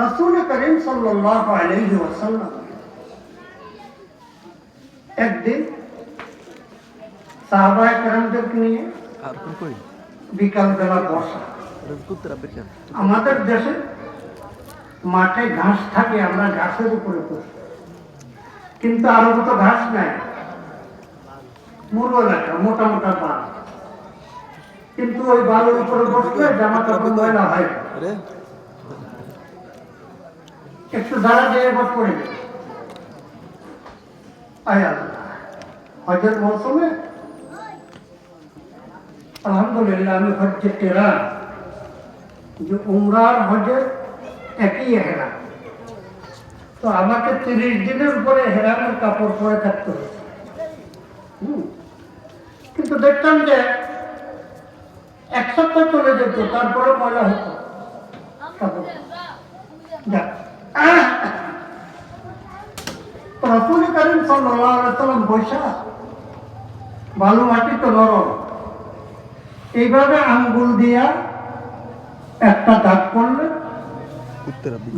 রসুল করিম সাল্লাল্লাহু আলাইহি ওয়াসাল্লাম একদিন সাহাবায়ে নিয়ে আর কোন বিকাল বেলা বসা। আমাদের দেশে মাঠে ঘাস থাকে আমরা ঘাসের উপরে বসি কিন্তু আরও তো ঘাস নাই। মুরু এলাকা মোটা মোটা বাল। কিন্তু ওই বালুর উপরে বসলে জামা কাপড় ময়লা হয়। একটু দাঁড়া দিয়ে এবার পড়ে যাবে হজের মৌসুমে? আলহামদুলিল্লাহ, আমি হচ্ছে টেরা যে উমরার হজের একই হেরা তো আমাকে তিরিশ দিনের উপরে হেরামের কাপড় পরে থাকতে হচ্ছে কিন্তু দেখতাম যে এক সপ্তাহ চলে যেত তারপরে ময়লা হতো। রসুল করিম সাল্লাম বৈশা বালু মাটি তো নরম। এইভাবে আঙ্গুল দিয়া একটা দাগ করলে কুত্তরা বাম